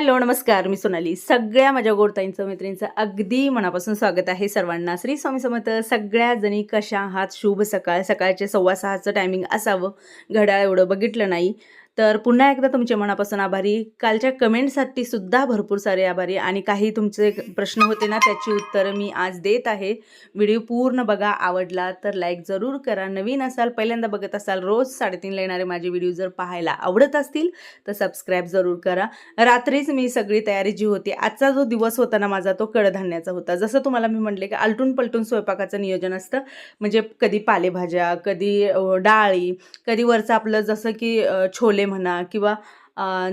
Hello नमस्कार. मी सोनाली. सगळ्या माझ्या गोडताईंचं मैत्रिणींचं अगदी मनापासून स्वागत आहे सर्वांना. श्री स्वामी समर्थ सगळ्या जणी कशा आहात? शुभ सकाळ. सकाळचे सव्वा सहाचं टायमिंग असावं. घड्याळ एवढं बघितलं नाही. तर पुन्हा एकदा तुमचे मनापासून आभारी. कालच्या कमेंटसाठी सुद्धा भरपूर सारे आभारी. आणि काही तुमचे प्रश्न होते ना त्याची उत्तरं मी आज देत आहे. व्हिडिओ पूर्ण बघा आवडला तर लाईक जरूर करा. नवीन असाल पहिल्यांदा बघत असाल रोज साडेतीनला येणारे माझे व्हिडिओ जर पाहायला आवडत असतील तर सबस्क्राईब जरूर करा. रात्रीच मी सगळी तयारी जी होती आजचा जो दिवस होता ना माझा तो कडधान्याचा होता. जसं तुम्हाला मी म्हटले की आलटून पलटून स्वयंपाकाचं नियोजन असतं. म्हणजे कधी पालेभाज्या कधी डाळी कधी वरचं आपलं जसं की छोले छोले म्हणा किंवा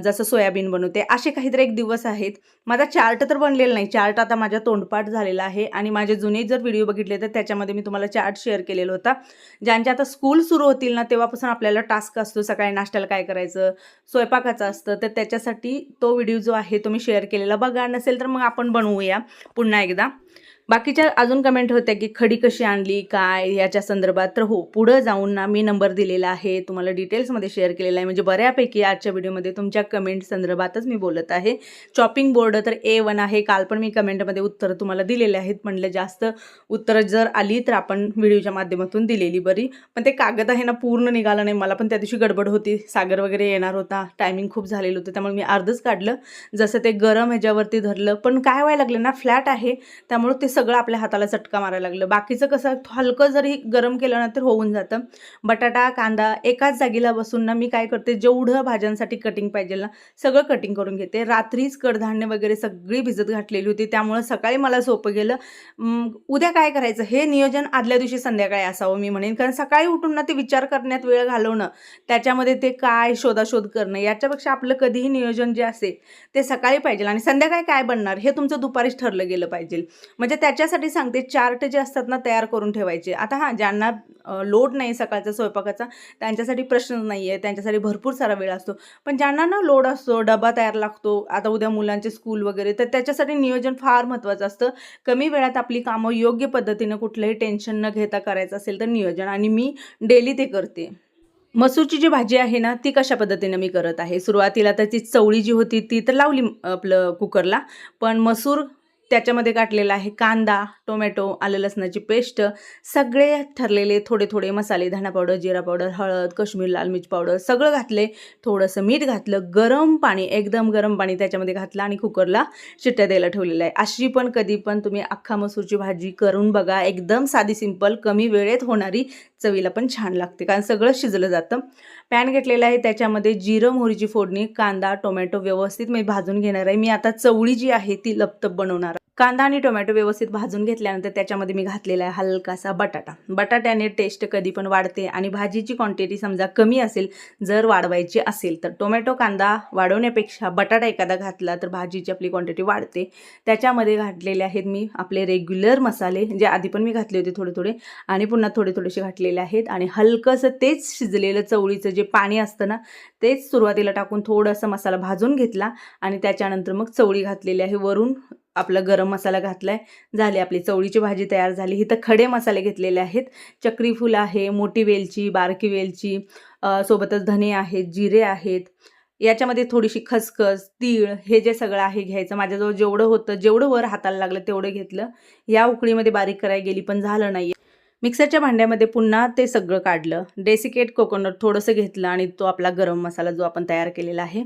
जसं सोयाबीन बनवते असे काहीतरी एक दिवस आहेत. माझा चार्ट तर बनलेला नाही. चार्ट आता माझ्या तोंडपाठ झालेला आहे आणि माझे जुने जर व्हिडिओ बघितले तर त्याच्यामध्ये मी तुम्हाला चार्ट शेअर केलेला होता. ज्यांच्या आता स्कूल सुरू होतील ना तेव्हापासून आपल्याला टास्क असतो. सकाळी नाश्त्याला काय करायचं स्वयंपाकाचं असतं. तर त्याच्यासाठी तो व्हिडिओ जो आहे तो मी शेअर केलेला. बघा नसेल तर मग आपण बनवूया पुन्हा एकदा. बाकीच्या अजून कमेंट होत्या की खडी कशी आणली काय याच्या संदर्भात. तर हो पुढं जाऊन ना मी नंबर दिलेला आहे तुम्हाला डिटेल्समध्ये शेअर केलेला आहे. म्हणजे बऱ्यापैकी आजच्या व्हिडिओमध्ये तुमच्या कमेंट संदर्भातच मी बोलत आहे. चॉपिंग बोर्ड तर ए वन आहे. काल पण मी कमेंटमध्ये उत्तरं तुम्हाला दिलेले आहेत. म्हणलं जास्त उत्तरं जर आली तर आपण व्हिडिओच्या माध्यमातून दिलेली बरी. पण ते कागद आहे ना पूर्ण निघालं नाही. मला पण त्या दिवशी गडबड होती. सागर वगैरे येणार होता. टायमिंग खूप झालेलं होतं. त्यामुळे मी अर्धच काढलं. जसं ते गरम ह्याच्यावरती धरलं. पण काय व्हायला लागलं ना फ्लॅट आहे. त्यामुळे ते सगळं आपल्या हाताला चटका मारायला लागलं. बाकीचं कसं हलकं जरी गरम केलं ना तर होऊन जातं. बटाटा कांदा एकाच जागेला बसून ना मी काय करते जेवढं भाज्यांसाठी कटिंग पाहिजे ना सगळं कटिंग करून घेते. रात्रीच कडधान्य वगैरे सगळी भिजत घातलेली होती त्यामुळं सकाळी मला सोपं गेलं. उद्या काय करायचं? हे नियोजन आदल्या दिवशी संध्याकाळी असावं मी म्हणेन. कारण सकाळी उठून ना ते विचार करण्यात वेळ घालवणं त्याच्यामध्ये ते काय शोधाशोध करणं याच्यापेक्षा आपलं कधीही नियोजन जे असेल ते सकाळी पाहिजे. आणि संध्याकाळी काय बनणार? हे तुमचं दुपारीच ठरलं गेलं पाहिजे. म्हणजे त्याच्यासाठी सांगते चार्ट जे असतात ना तयार करून ठेवायचे. आता हां ज्यांना लोड नाही सकाळचा स्वयंपाकाचा त्यांच्यासाठी प्रश्न नाही आहे त्यांच्यासाठी भरपूर सारा वेळ असतो. पण ज्यांना ना लोड असतो डबा तयार लागतो आता उद्या मुलांचे स्कूल वगैरे तर त्याच्यासाठी नियोजन फार महत्त्वाचं असतं. कमी वेळात आपली कामं योग्य पद्धतीनं कुठलंही टेन्शन न घेता करायचं असेल तर नियोजन. आणि मी डेली ते करते. मसूरची जी भाजी आहे ना ती कशा पद्धतीनं मी करत आहे? सुरुवातीला तर ती चवळी जी होती ती तर लावली आपलं कुकरला. पण मसूर त्याच्यामध्ये काटलेला आहे कांदा टोमॅटो आलं लसणाची पेस्ट. सगळे ठरलेले थोडे थोडे मसाले धणा पावडर जिरा पावडर हळद कश्मीर लाल मिरच पावडर सगळं घातले. थोडंसं मीठ घातलं गरम पाणी एकदम गरम पाणी त्याच्यामध्ये घातलं आणि कुकरला शिट्ट्या द्यायला ठेवलेलं आहे. अशी पण कधी पण तुम्ही अख्खा मसूरची भाजी करून बघा. एकदम साधी सिंपल कमी वेळेत होणारी चवीला पण छान लागते कारण सगळं शिजलं जातं. पॅन घेतलेलं आहे त्याच्यामध्ये जिरं मोहरीची फोडणी कांदा टोमॅटो व्यवस्थित मी भाजून घेणार आहे. मी आता चवळी जी आहे ती लपतप बनवणार कांदा आणि टोमॅटो व्यवस्थित भाजून घेतल्यानंतर त्याच्यामध्ये मी घातलेला आहे हलकासा बटाटा. बटाट्याने टेस्ट कधी पण वाढते आणि भाजीची क्वांटिटी समजा कमी असेल जर वाढवायची असेल तर टोमॅटो कांदा वाढवण्यापेक्षा बटाटा एखादा घातला तर भाजीची आपली क्वांटिटी वाढते. त्याच्यामध्ये घातलेले आहेत मी आपले रेग्युलर मसाले जे आधी पण मी घातले होते थोडे थोडे आणि पुन्हा थोडे थोडेसे घातलेले आहेत आणि हलकंसं तेच शिजलेलं चवळीचं जे पाणी असतं ना तेच सुरुवातीला टाकून थोडंसं मसाला भाजून घेतला आणि त्याच्यानंतर मग चवळी घातलेली आहे वरून आपला गरम मसाला घातला आहे झाली आपली चवळीची भाजी तयार झाली. इथं खडे मसाले घेतलेले आहेत. चक्री आहे मोठी वेलची बारकी वेलची सोबतच धने आहेत जिरे आहेत. याच्यामध्ये थोडीशी खसखस तीळ हे जे सगळं आहे घ्यायचं. माझ्याजवळ जेवढं होतं जेवढं वर हाताला लागलं तेवढं घेतलं. या उकळीमध्ये बारीक करायला गेली पण झालं नाही मिक्सरच्या भांड्यामध्ये पुन्हा ते सगळं काढलं. डेसिकेट कोकोनट थोडंसं घेतलं आणि तो आपला गरम मसाला जो आपण तयार केलेला आहे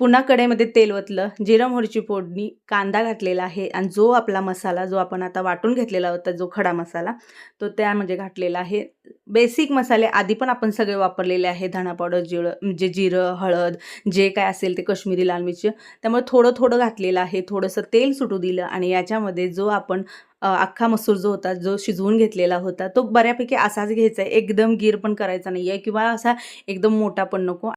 पुन्हा कडेमध्ये तेल ओतलं जिरं मोहरीची फोडणी कांदा घातलेला आहे आणि जो आपला मसाला जो आपण आता वाटून घेतलेला होता जो खडा मसाला तो त्यामध्ये घातलेला आहे. बेसिक मसाले आधी पण आपण सगळे वापरलेले आहे धणा पावडर जिळं म्हणजे जिरं हळद जे काय असेल ते कश्मीरी लाल मिरची. त्यामुळे थोडं थोडं घातलेलं आहे थोडंसं तेल सुटू दिलं आणि याच्यामध्ये जो आपण अख्खा मसूर जो होता जो शिजवून घेतलेला होता तो बऱ्यापैकी असाच घ्यायचा आहे. एकदम गिर पण करायचा नाही आहे किंवा असा एकदम मोठा पण नको.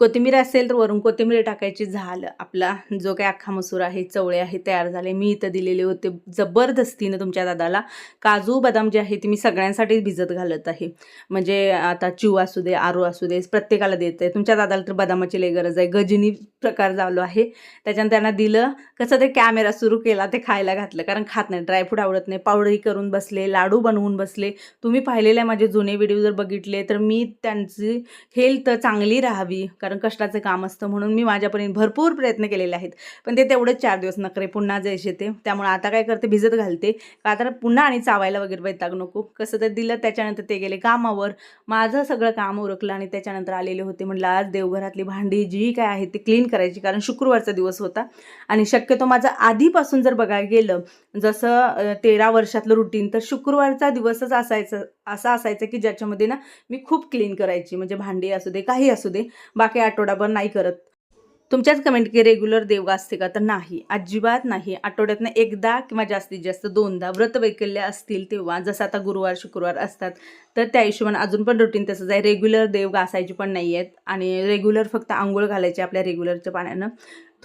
कोथिंबीर असेल तर वरून कोथिंबीर टाकायची झालं. आपला जो काही अख्खा मसूर आहे चवळे आहे तयार झाले. मी इथं दिलेले होते जबरदस्तीनं तुमच्या दादाला. काजू बदाम जे आहे ते मी सगळ्यांसाठीच भिजत घालत आहे. म्हणजे आता चिव असू दे आरू असू दे प्रत्येकाला देत. आहे तुमच्या दादाला तर बदामाची लई गरज आहे. गजनी प्रकार चालू आहे. त्याच्यानं त्यांना दिलं. कसं ते कॅमेरा सुरू केला ते खायला घातलं. कारण खात नाही. ड्रायफ्रूट आवडत नाही. पावडरही करून बसले लाडू बनवून बसले. तुम्ही पाहिलेले माझे जुने व्हिडिओ जर बघितले तर मी त्यांची हेल्थ चांगली राहावी. कारण कारण कष्टाचं काम असतं म्हणून मी माझ्यापर्यंत भरपूर प्रयत्न केलेले आहेत. पण ते तेवढंच चार दिवस नखरे पुन्हा जायचे ते. त्यामुळे आता काय करते भिजत घालते. का तर पुन्हा आणि चावायला वगैरे वैताग नको. कसं तर दिलं त्याच्यानंतर ते गेले कामावर. माझं सगळं काम उरकलं आणि त्याच्यानंतर आलेले होते. म्हटलं आज देवघरातली भांडी जी काय आहे ती क्लीन करायची. कारण शुक्रवारचा दिवस होता. आणि शक्यतो माझं आधीपासून जर बघायला गेलं जसं तेरा वर्षातलं रुटीन तर शुक्रवारचा दिवसच असायचं असा असायचं की ज्याच्यामध्ये ना मी खूप क्लीन करायची. म्हणजे भांडी असू दे काही असू दे. बाकी आठवडाभर नाही करत. तुमच्याच कमेंट की रेग्युलर देवगा असते का? तर नाही. अजिबात नाही. आठवड्यातनं एकदा किंवा जास्तीत जास्त दोनदा व्रत वैकल्य असतील तेव्हा जसं आता गुरुवार शुक्रवार असतात तर त्या हिशोबाने अजून पण रुटीन तसंच आहे. रेग्युलर देवगा असायची पण नाही आहेत आणि रेग्युलर फक्त आंघोळ घालायचे आपल्या रेग्युलरच्या पाण्यानं.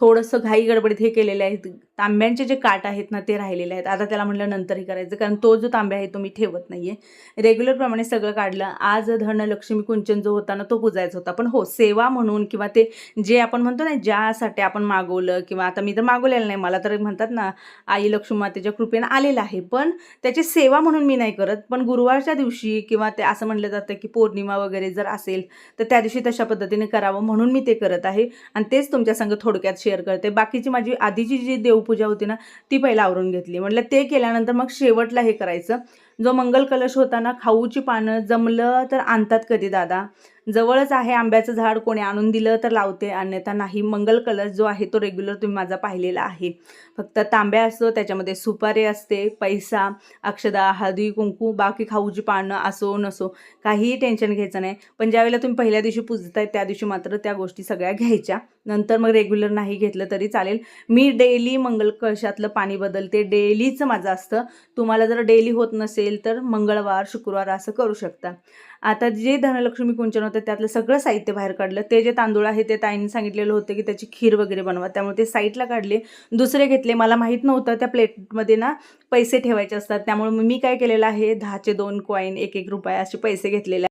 थोडंसं घाई गडबडीत हे केलेले आहेत. तांब्यांचे जे काट आहेत ना ते राहिलेले आहेत. आता त्याला म्हटलं नंतर हे करायचं कारण तो जो तांब्या आहे तो मी ठेवत नाही आहे रेग्युलरप्रमाणे सगळं काढलं. आज धनलक्ष्मी कुंचन जो होता ना तो पुजायचा होता. पण हो सेवा म्हणून किंवा ते जे आपण म्हणतो ना ज्यासाठी आपण मागवलं किंवा आता मी तर मागवलेलं नाही. मला तर म्हणतात ना आई लक्ष्मी मातेच्या कृपेनं आलेलं आहे. पण त्याची सेवा म्हणून मी नाही करत. पण गुरुवारच्या दिवशी किंवा ते असं म्हटलं जातं की पौर्णिमा वगैरे जर असेल तर त्या दिवशी तशा पद्धतीने करावं म्हणून मी ते करत आहे. आणि तेच तुमच्या संग थोडक्यात शेअर करते. बाकीची माझी आधीची जी देवपूजा होती ना ती पहिला आवरून घेतली. म्हटलं ते केल्यानंतर मग शेवटला हे करायचं. जो मंगल कलश होता ना खाऊची पानं जमलं तर आणतात कधी दादा. जवळच आहे आंब्याचं झाड कोणी आणून दिलं तर लावते अन्यथा नाही. मंगल कलर जो आहे तो रेग्युलर तुम्ही माझा पाहिलेला आहे. फक्त तांब्या असतो त्याच्यामध्ये सुपारी असते पैसा अक्षदा हळदी कुंकू बाकी खाऊची पानं असो नसो काहीही टेन्शन घ्यायचं नाही. पण ज्यावेळेला तुम्ही पहिल्या दिवशी पूजताय त्या दिवशी मात्र त्या गोष्टी सगळ्या घ्यायच्या. नंतर मग रेग्युलर नाही घेतलं तरी चालेल. मी डेली मंगल कळशातलं पाणी बदलते. डेलीचं माझं असतं. तुम्हाला जर डेली होत नसेल तर मंगळवार शुक्रवार असं करू शकता. आता जे धनलक्ष्मी कुंचन होतं त्यातलं सगळं साहित्य बाहेर काढलं. ते जे तांदूळ आहे ते ताईंनी सांगितलेलं होतं की त्याची खीर वगैरे बनवा. त्यामुळे ते साईडला काढले. दुसरे घेतले. मला माहीत नव्हतं त्या प्लेटमध्ये ना पैसे ठेवायचे असतात. त्यामुळे मी काय केलेलं आहे दहाचे दोन कॉईन एक एक रुपये असे पैसे घेतलेले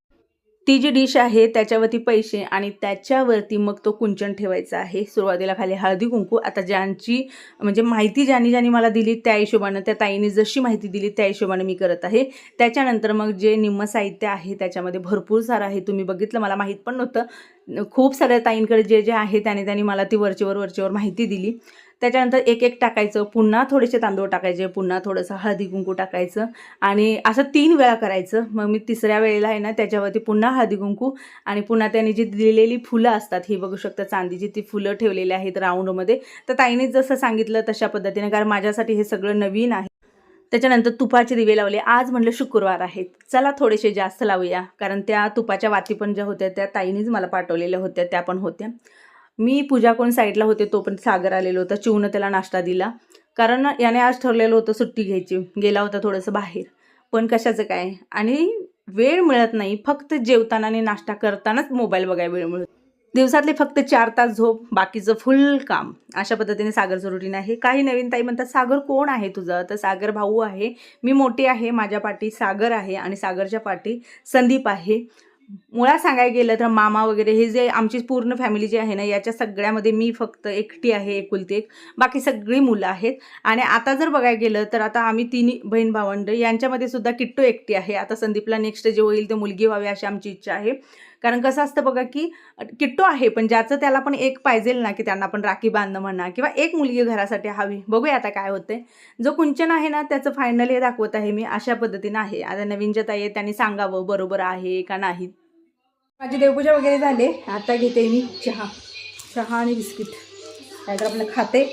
ती जी डिश आहे त्याच्यावरती पैसे आणि त्याच्यावरती मग तो कुंचन ठेवायचा आहे. सुरुवातीला खाली हळदी कुंकू. आता ज्यांची म्हणजे माहिती ज्यांनी ज्यांनी मला दिली त्या हिशोबानं त्या ताईने जशी माहिती दिली त्या हिशोबानं मी करत आहे. त्याच्यानंतर मग जे निम्म साहित्य आहे त्याच्यामध्ये भरपूर सारं आहे. तुम्ही बघितलं मला माहीत पण नव्हतं. खूप साऱ्या ताईंकडे जे जे आहे त्याने त्यांनी मला ती वरचेवर वरचेवर माहिती दिली. त्याच्यानंतर एक एक टाकायचं पुन्हा थोडेसे तांदूळ टाकायचे पुन्हा थोडंसं हळदी कुंकू टाकायचं आणि असं तीन वेळा करायचं. मग मी तिसऱ्या वेळेला आहे ना त्याच्यावरती पुन्हा हळदी कुंकू आणि पुन्हा त्यांनी जी दिलेली फुलं असतात ही बघू शकता चांदीची ती फुलं ठेवलेली आहेत राऊंडमध्ये. तर ताईने जसं सांगितलं तशा पद्धतीने कारण माझ्यासाठी हे सगळं नवीन आहे. त्याच्यानंतर तुपाचे दिवे लावले. आज म्हटलं शुक्रवार आहेत चला थोडेसे जास्त लावूया कारण त्या तुपाच्या वाती पण ज्या होत्या त्या ताईनीच मला पाठवलेल्या होत्या त्या पण होत्या. मी पूजा कोण साईडला होते तोपर्यंत सागर आलेलो होता. चिवनं त्याला नाश्ता दिला. कारण याने आज ठरलेलं होतं सुट्टी घ्यायची. गेला होता थोडंसं बाहेर. पण कशाचं काय? आणि वेळ मिळत नाही. फक्त जेवताना आणि नाश्ता करतानाच मोबाईल बघायला वेळ मिळतो. दिवसातले फक्त चार तास झोप बाकीचं फुल काम. अशा पद्धतीने सागरचं रुटीन आहे. काही नवीन ताई म्हणतात सागर कोण आहे तुझं? तर सागर भाऊ आहे. मी मोठी आहे. माझ्या पाठी सागर आहे आणि सागरच्या पाठी संदीप आहे. मुळात सांगायला गेलं तर मामा वगैरे हे जे आमची पूर्ण फॅमिली जी आहे ना याच्या सगळ्यामध्ये मी फक्त एकटी आहे एकुलती एक बाकी सगळी मुलं आहेत. आणि आता जर बघायला गेलं तर आता आम्ही तिन्ही बहीण भावंड यांच्यामध्ये सुद्धा किट्टू एकटी आहे. आता संदीपला नेक्स्ट जे होईल ते मुलगी व्हावी अशी आमची इच्छा आहे. कारण कसं असतं बघा की किट्टो आहे पण ज्याचं त्याला पण एक पाहिजेल ना की त्यांना पण राखी बांधणं म्हणा किंवा एक मुलगी घरासाठी हवी. बघूया आता काय होतंय. जो कुंचन आहे ना त्याचं फायनल हे दाखवत आहे मी अशा पद्धतीनं आहे. आता नवीन ज्या ताई त्यांनी सांगावं बरोबर आहे का नाही. माझी देवपूजा वगैरे झाले आता घेते मी चहा. चहा आणि बिस्किट. नाहीतर आपलं खाते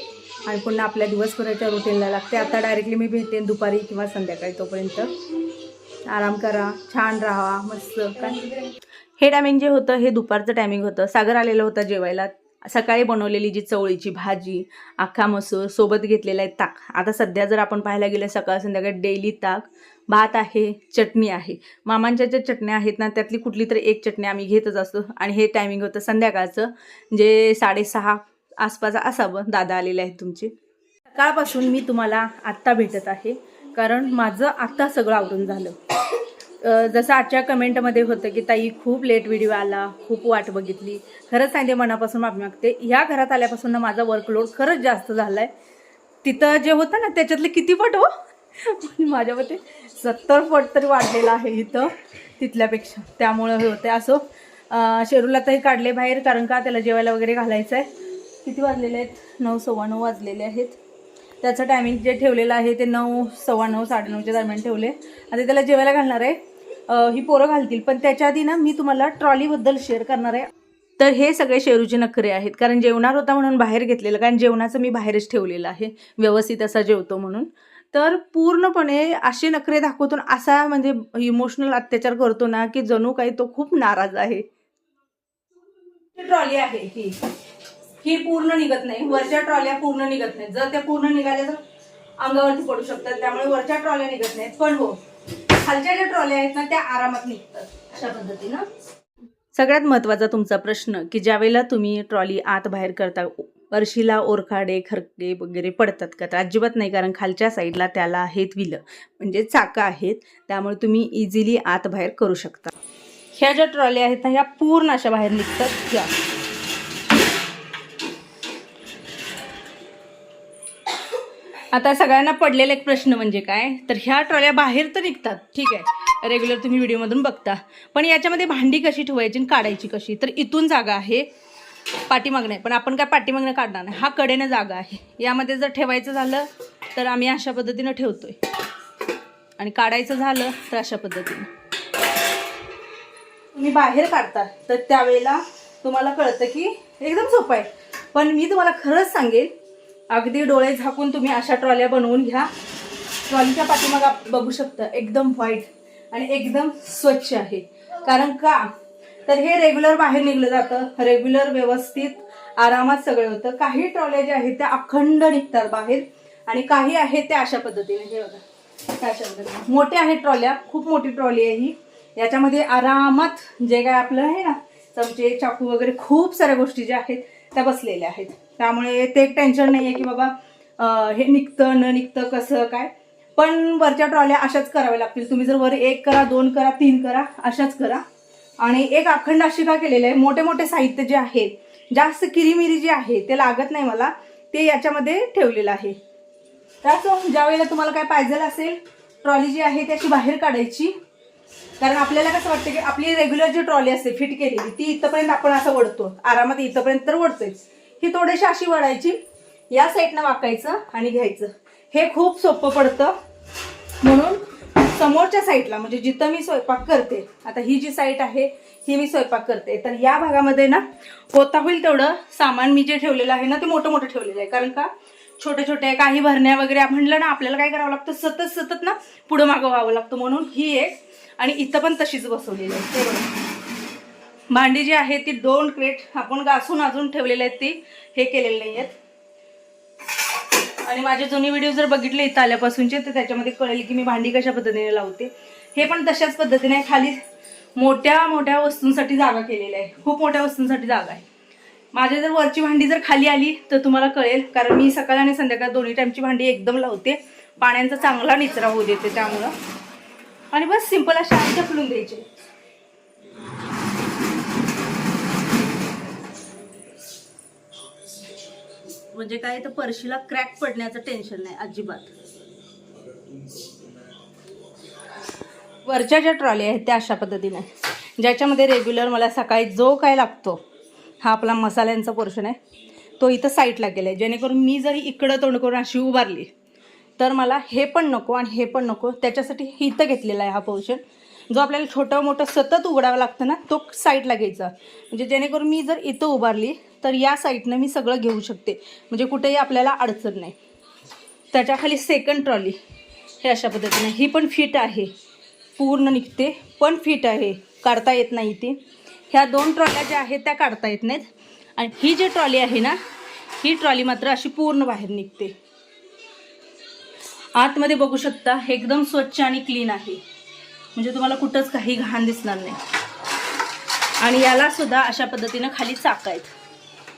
आणि पुन्हा आपल्या दिवसभराच्या रुटीनला लागते. आता डायरेक्टली मी भेटते दुपारी किंवा संध्याकाळी तोपर्यंत. आराम करा छान राहा मस्त. काय? हे टायमिंग जे होतं हे दुपारचं टायमिंग होतं. सागर आलेलं होतं जेवायला. सकाळी बनवलेली जी चवळीची भाजी अख्खा मसूर सोबत घेतलेला आहे ताक. आता सध्या जर आपण पाहायला गेलं सकाळ संध्याकाळ डेली ताक भात आहे चटणी आहे. मामांच्या ज्या चटण्या आहेत ना त्यातली कुठली तरी एक चटणी आम्ही घेतच असतो. आणि हे टायमिंग होतं संध्याकाळचं जे साडेसहा आसपास असावं. दादा आलेले आहेत तुमचे. सकाळपासून मी तुम्हाला आत्ता भेटत आहे. कारण माझं आत्ता सगळं आवरून झालं. जसं आजच्या कमेंटमध्ये होतं की ताई खूप लेट व्हिडिओ आला खूप वाट बघितली. खरंच सांगते मनापासून माफी मागते. ह्या घरात आल्यापासून ना माझा वर्कलोड खरंच जास्त झाला आहे तिथं जे होतं ना त्याच्यातले किती पट हो माझ्या मते सत्तर पट तरी वाढलेला आहे इथं तिथल्यापेक्षा. त्यामुळं हे होतं असो. शेरूला तरी काढले बाहेर कारण का त्याला जेवायला वगैरे घालायचं आहे किती वाजलेले आहेत? नऊ सव्वा नऊ वाजलेले आहेत. त्याचं टायमिंग जे ठेवलेलं आहे ते नऊ सव्वा नऊ साडेनऊच्या दरम्यान ठेवले. आता त्याला जेवायला घालणार आहे. ही पोरं घालतील. पण त्याच्या आधी ना मी तुम्हाला ट्रॉलीबद्दल शेअर करणार आहे. तर हे सगळे शेरूचे नखरे आहेत. कारण जेवणार होता म्हणून बाहेर घेतलेलं. कारण जेवणाचं मी बाहेरच ठेवलेलं आहे. व्यवस्थित असा जेवतो म्हणून. तर पूर्णपणे असे नखरे दाखवतो असा म्हणजे इमोशनल अत्याचार करतो ना की जणू काही तो खूप नाराज आहे. ट्रॉली आहे ही. ही पूर्ण निघत नाही. वरच्या ट्रॉल्या पूर्ण निघत नाहीत. जर त्या पूर्ण निघाल्या तर अंगावरती पडू शकतात. त्यामुळे वरच्या ट्रॉल्या निघत नाहीत. पण हो खालच्या ज्या ट्रॉल्या आहेत ना त्या आरामात निघतात. अशा पद्धतीनं. सगळ्यात महत्त्वाचा तुमचा प्रश्न की ज्यावेळेला तुम्ही ट्रॉली आत बाहेर करता वर्षीला ओरखाडे खरके वगैरे पडतात का? तर अजिबात नाही कारण खालच्या साईडला त्याला आहेत विलं. म्हणजे चाकं आहेत त्यामुळे तुम्ही इझिली आत बाहेर करू शकता. ह्या ज्या ट्रॉल्या आहेत ना ह्या पूर्ण अशा बाहेर निघतात. या आता सगळ्यांना पडलेला एक प्रश्न म्हणजे काय? तर ह्या ट्रॉल्या बाहेर तर निघतात. ठीक आहे. रेग्युलर तुम्ही व्हिडिओमधून बघता. पण याच्यामध्ये भांडी कशी ठेवायची आणि काढायची कशी? तर इथून जागा आहे. पाठीमागणे पण आपण काय पाठीमागणं काढणार नाही. हा कडेनं जागा आहे. यामध्ये जर ठेवायचं झालं तर आम्ही अशा पद्धतीनं ठेवतोय. आणि काढायचं झालं तर अशा पद्धतीनं. तुम्ही बाहेर काढता. तर त्यावेळेला तुम्हाला कळतं की एकदम सोपं आहे. पण मी तुम्हाला खरंच सांगेन अगदी डोळे झाकून तुम्ही अशा ट्रॉल्या बनवून घ्या. ट्रॉलीच्या पाठीमाग बघू शकता एकदम व्हाईट आणि एकदम स्वच्छ आहे. कारण का? तर हे रेग्युलर बाहेर निघलं जातं रेग्युलर व्यवस्थित आरामात सगळं होतं. काही ट्रॉल्या ज्या आहेत त्या अखंड निघतात बाहेर आणि काही आहेत त्या अशा पद्धतीने. हे बघा अशा पद्धतीने. मोठ्या आहेत ट्रॉल्या खूप मोठी ट्रॉली आहे ही. याच्यामध्ये आरामात जे काय आपलं आहे ना चमचे चाकू वगैरे खूप साऱ्या गोष्टी ज्या आहेत त्या बसलेल्या आहेत. त्यामुळे ते एक टेन्शन नाही आहे की बाबा हे निघतं न निघतं कसं काय. पण वरच्या ट्रॉल्या अशाच कराव्या लागतील. तुम्ही जर वर एक करा दोन करा तीन करा अशाच करा. आणि एक अखंड अशी का केलेलं आहे? मोठे मोठे साहित्य जे आहे जास्त किरीमिरी जे आहे ते लागत नाही मला. ते याच्यामध्ये ठेवलेलं आहे. त्याच ज्या वेळेला तुम्हाला काय पाहिजे असेल ट्रॉली जी आहे त्याची बाहेर काढायची. कारण आपल्याला कसं वाटतं की आपली रेग्युलर जी ट्रॉली असते फिट केलेली ती इथपर्यंत आपण असं वडतो आरामात इथपर्यंत तर वडतोयच ही थोडीशी अशी वडायची या साईडनं वाकायचं आणि घ्यायचं. हे खूप सोपं पडतं. म्हणून समोरच्या साईडला म्हणजे जिथं मी स्वयंपाक करते आता ही जी साईट आहे ही मी स्वयंपाक करते. तर या भागामध्ये ना होता होईल तेवढं सामान मी जे ठेवलेलं आहे ना ते मोठं मोठं ठेवलेलं आहे. कारण का? छोटे छोटे काही भरण्या वगैरे म्हणलं ना आपल्याला काय करावं लागतं? सतत सतत ना पुढं मागं व्हावं लागतं. म्हणून ही एक आणि इथं पण तशीच बसवलेली आहे. ते बघा. भांडी जी आहे ती दोन क्रेट आपण घासून अजून ठेवलेले आहेत ती. हे केलेले नाही आहेत. आणि माझे जुने व्हिडिओ जर बघितले इथं आल्यापासूनचे तर त्याच्यामध्ये कळेल की मी भांडी कशा पद्धतीने लावते. हे पण तशाच पद्धतीने खाली मोठ्या मोठ्या वस्तूंसाठी जागा केलेली आहे. खूप मोठ्या वस्तूंसाठी जागा आहे. माझी जर वरची भांडी जर खाली आली तर तुम्हाला कळेल कारण मी सकाळ आणि संध्याकाळ दोन्ही टाईमची भांडी एकदम लावते. पाण्याचा चांगला निचरा होऊ देते त्यामुळं. आणि बस सिंपल अशा फुलून द्यायचे. म्हणजे काय तर परशीला क्रॅक पडण्याचं टेन्शन नाही अजिबात. वरच्या ज्या ट्रॉली आहेत त्या अशा पद्धतीने. ज्याच्यामध्ये रेग्युलर मला सकाळी जो काय लागतो हा आपला मसाल्यांचा पोर्शन आहे तो इथं साईडला गेला आहे जेणेकरून मी जरी इकडं तोंड करून अशी उभारली तर मला हे पण नको आणि हे पण नको. त्याच्यासाठी इथं घेतलेला आहे हा पोर्शन. जो आपल्याला छोटं मोठं सतत उघडावं लागतं ना तो साईडला घ्यायचा. म्हणजे जेणेकरून मी जर इथं उभारली तर या साईडनं मी सगळं घेऊ शकते. म्हणजे कुठेही आपल्याला अडचण नाही. त्याच्याखाली सेकंड ट्रॉली हे अशा पद्धतीने. ही पण फिट आहे. पूर्ण निघते. पण फिट आहे. काढता येत नाही ती. ह्या दोन ट्रॉल्या ज्या आहेत त्या काढता येत नाहीत. आणि ही जी ट्रॉली आहे ना ही ट्रॉली मात्र अशी पूर्ण बाहेर निघते. आतमध्ये बघू शकता एकदम स्वच्छ आणि क्लीन आहे. म्हणजे तुम्हाला कुठंच काही घाण दिसणार नाही. आणि याला सुद्धा अशा पद्धतीनं खाली चाक आहेत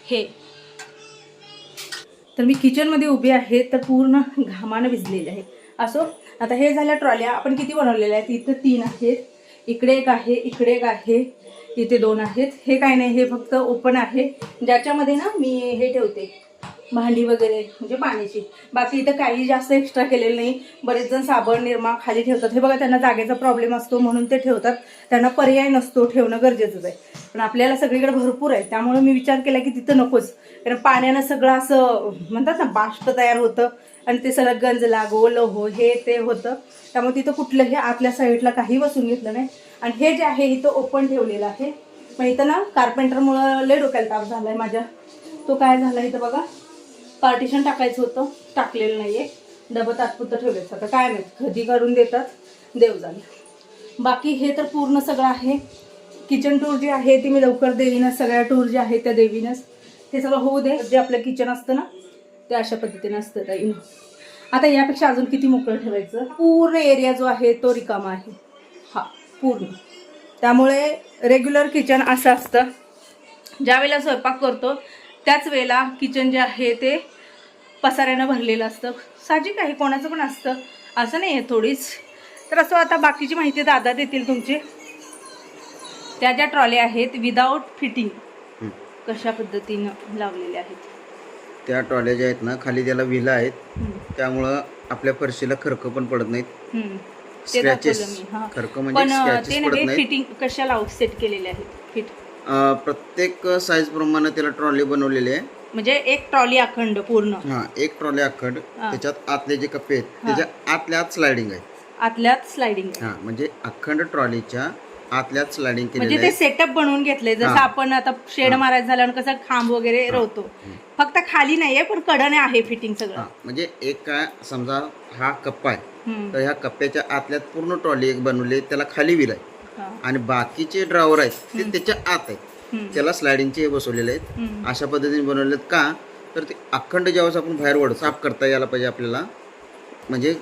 हे. तर मी किचनमध्ये उभी आहे तर पूर्ण घामानं भिजलेले आहे. असो आता हे झाल्या ट्रॉल्या आपण किती बनवलेल्या आहेत? इथं तीन आहेत इकडे एक आहे इकडे एक आहे इथे दोन आहेत. हे काय नाही हे फक्त ओपन आहे. ज्याच्यामध्ये ना मी हे ठेवते. भांडी वगैरे म्हणजे पाण्याची. बाकी इथं काही जास्त एक्स्ट्रा केलेलं नाही. बरेच जण साबण निर्मा खाली ठेवतात. हे बघा त्यांना जागेचा प्रॉब्लेम असतो म्हणून ते ठेवतात. त्यांना पर्याय नसतो ठेवणं गरजेचंच आहे. पण आपल्याला सगळीकडे भरपूर आहे. त्यामुळे मी विचार केला की तिथं नकोच. कारण पाण्यानं सगळं असं म्हणतात ना बाष्प तयार होतं. आणि ते सगळं गंज लागो लहो हे ते होतं. त्यामुळे तिथं कुठलंही आतल्या साईडला काही बसून घेतलं नाही. आणि हे जे आहे इथं ओपन ठेवलेलं आहे. मग इथं ना कार्पेंटरमुळं लय डोक्याला ताप झालाय माझ्या. तो काय झाला इथं बघा. पार्टिशन टाकायचं होतं. टाकलेलं नाही आहे डबं तात्पुरतं ठेवलेलं आता काय माहीत कधी करून देतात. देव बाकी हे तर पूर्ण सगळं आहे. किचन टूर जी आहे ती मी लवकर देईनच सगळ्या टूर जे आहे त्या देवीनंच. ते सगळं होऊ दे. जे आपलं किचन असतं ना ते अशा पद्धतीने असतं ताई. आता यापेक्षा अजून किती मोकळं ठेवायचं? पूर्ण एरिया जो आहे तो रिकामा आहे. हा पूर्ण. त्यामुळे रेग्युलर किचन असं असतं. ज्या वेळेला स्वयंपाक करतो त्याच वेळेला किचन जे आहे ते पसाऱ्यानं भरलेलं असतं. साहजिक आहे कोणाचं पण असतं. असं नाही आहे थोडीच. तर असं आता बाकीची माहिती दादा देतील तुमची. त्या ज्या ट्रॉल्या आहेत विदाऊट फिटिंग. कशा पद्धतीनं लावलेल्या आहेत. त्या ट्रॉल्या ज्या आहेत ना खाली त्याला विला आहेत त्यामुळं आपल्या फरशीला खरकं पण पडत नाहीत. स्क्रॅचेस खरकं म्हणजे पडत फिटिंग कशा लाव सेट केलेले आहेत फिट प्रत्येक साईज प्रमाणे त्याला ट्रॉली बनवलेली आहे. म्हणजे एक ट्रॉली अखंड पूर्ण. हा एक ट्रॉली अखंड. त्याच्यात आतले जे कप्पे आहेत. त्याच्या आतल्या आत स्लायडिंग आहे. आतल्यात स्लायडिंग हा म्हणजे अखंड ट्रॉलीच्या आतल्यात स्लायडिंग म्हणजे ते सेटअप बनवून घेतले जसं. आपण आता शेड मारायचं झाल्यावर कसं खांब वगैरे रोवतो. फक्त खाली नाहीये पण कडने आहे फिटिंग सगळं. म्हणजे एक काय समजा हा कप्पा आहे. तर ह्या कप्प्याच्या आतल्यात पूर्ण ट्रॉली एक बनवली त्याला खाली विल आहे. हा. आणि बाकीचे ड्रावर आहेत ते त्याच्या आत आहेत. त्याला स्लायडिंगचे हे बसवलेले आहेत. अशा पद्धतीने बनवलेत का? तर ते अखंड ज्यावेळेस आपण बाहेर वड साफ करता यायला पाहिजे आपल्याला. म्हणजे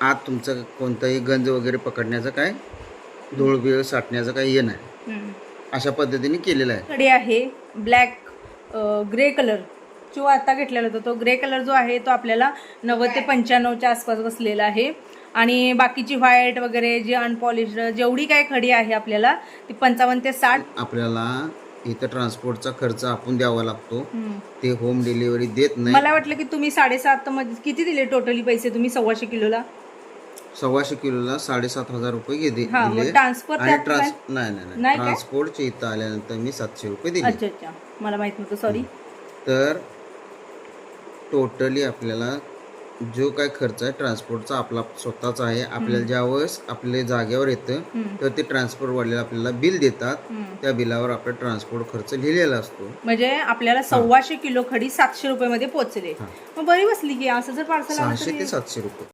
आत तुमचं कोणताही गंज वगैरे पकडण्याचं काय धूळ बिळ साठण्याचं काही हे नाही. अशा पद्धतीने केलेलं आहे. कडे आहे ब्लॅक ग्रे कलर जो आता घेतलेला होता तो ग्रे कलर जो आहे तो आपल्याला नव्वद ते पंच्याण्णवच्या आसपास बसलेला आहे. आणि बाकीची व्हाईट वगैरे जी अनपॉलिश जेवढी काय खडी आहे आपल्याला ती पंचावन्न ते साठ. आपल्याला इथं ट्रान्सपोर्टचा खर्च आपण द्यावा लागतो. ते होम डिलिव्हरी देत नाही. मला वाटलं की तुम्ही साडेसात मध्ये किती दिले टोटली पैसे तुम्ही? सव्वाशे किलोला? सव्वाशे किलोला साडेसात हजार रुपये घेते हा, दिले. आणि ट्रान्स नाही नाही? ट्रान्सपोर्टचे इथं आल्यानंतर मी सातशे रुपये दिले. अच्छा अच्छा. मला माहीत नव्हतं सॉरी तर टोटली आपल्याला जो काय खर्च आहे ट्रान्सपोर्टचा आपला स्वतःचा आहे. आपल्याला ज्यावेळेस आपल्या जागेवर येतं. तर ते ट्रान्सपोर्ट वाल्याला आपल्याला बिल देतात. त्या बिलावर आपला ट्रान्सपोर्ट खर्च लिहिलेला असतो. म्हणजे आपल्याला सव्वाशे किलो खडी सातशे रुपये मध्ये पोहोचले. मग बरी बसली की असं जर पार्सल सहाशे ते सातशे रुपये.